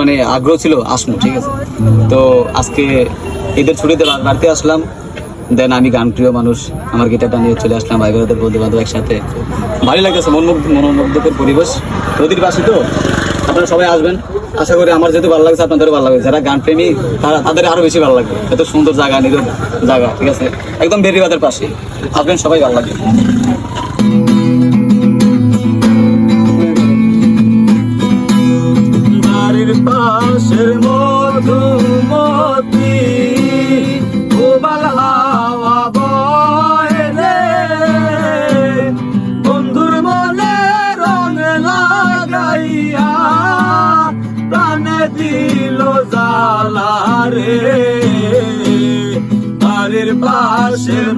মানে আগ্রহ ছিল আসমু ঠিক আছে। তো আজকে ঈদের ছুটিতে বাড়িতে আসলাম দেন আমি গান প্রিয় মানুষ, আমার গিটারটা নিয়ে চলে আসলাম, ভাই বোনদের বন্ধু বান্ধব একসাথে। ভালোই লাগতেছে, মনমুগ্ধ মনোমুগ্ধকর পরিবেশ। নদীর পাশে তো, আপনারা সবাই আসবেন। আশা করি আমার যেহেতু ভালো লাগছে, আপনাদেরও ভালো লাগবে। যারা গান প্রেমী, তারা তাদের আরও বেশি ভালো লাগবে। এত সুন্দর জায়গা নিজের জায়গা, ঠিক আছে? একদম বেরিবাদের পাশে। আসবেন, সবাই ভালো লাগবে। নদীর পাশের মধুমতি গোবাল হাওয়া বয় রে। মনে রং দিল জালা বাড়ির পাশের